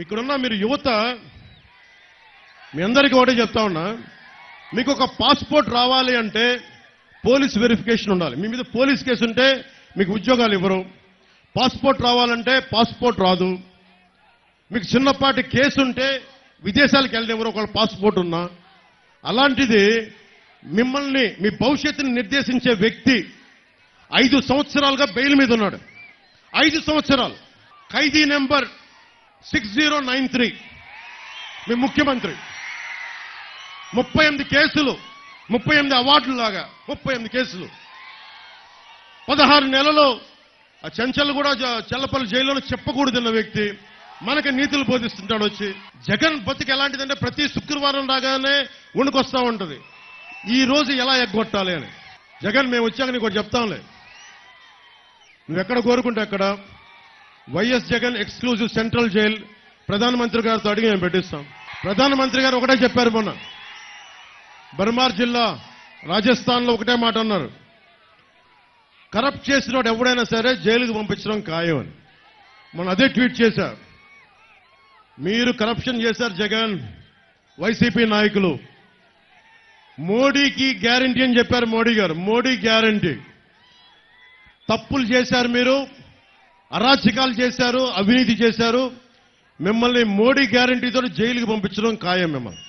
ఇక్కడున్న మీరు యువత మీ అందరికీ ఒకటే చెప్తా ఉన్నా మీకు ఒక పాస్పోర్ట్ రావాలి అంటే పోలీస్ వెరిఫికేషన్ ఉండాలి. మీ మీద పోలీస్ కేసు ఉంటే మీకు ఉద్యోగాలు ఇవ్వరు. పాస్పోర్ట్ రావాలంటే పాస్పోర్ట్ రాదు. మీకు చిన్నపాటి కేసు ఉంటే విదేశాలకు వెళ్ళనివ్వరు ఒకవేళ పాస్పోర్ట్ ఉన్నా. అలాంటిది మిమ్మల్ని మీ భవిష్యత్తుని నిర్దేశించే వ్యక్తి ఐదు సంవత్సరాలుగా బెయిల్ మీద ఉన్నాడు. ఐదు సంవత్సరాలు. ఖైదీ number six zero nine three. మీ ముఖ్యమంత్రి. ముప్పై ఎనిమిది కేసులు ముప్పై ఎనిమిది అవార్డులు లాగా ముప్పై ఎనిమిది కేసులు. పదహారు నెలలు ఆ చెంచల్ కూడా చల్లపల్లి చెల్లపల్లి జైల్లో చెప్పకూడదన్న వ్యక్తి మనకి నీతులు బోధిస్తుంటాడు వచ్చి జగన్ బతికి ఎలాంటిదంటే ప్రతి శుక్రవారం రాగానే వణుకొస్తా ఉంటుంది. ఈ రోజు ఎలా ఎగ్గొట్టాలి అని. జగన్ మేము వచ్చాక నీకు చెప్తాంలే. నువ్వు ఎక్కడ కోరుకుంటే అక్కడ? YS Jagan exclusive central jail ప్రధానమంత్రి గారితో అడిగి మేము పెట్టిస్తాం. ప్రధానమంత్రి గారు ఒకటే చెప్పారు మొన్న. బర్మార్ జిల్లా రాజస్థాన్లో ఒకటే మాట అన్నారు. కరప్ట్ చేసినోడు ఎవడైనా సరే జైలుకు పంపించడం ఖాయం అని. మొన్న అదే ట్వీట్ చేశారు. మీరు కరప్షన్ చేశారు జగన్ వైసీపీ నాయకులు. మోడీకి గ్యారంటీ అని చెప్పారు మోడీ గారు. మోడీ గ్యారంటీ తప్పులు చేశారు మీరు అరాచకాలు చేశారు అవినీతి చేశారు. మిమ్మల్ని మోడీ గ్యారంటీతో జైలుకి పంపించడం ఖాయం మిమ్మల్ని.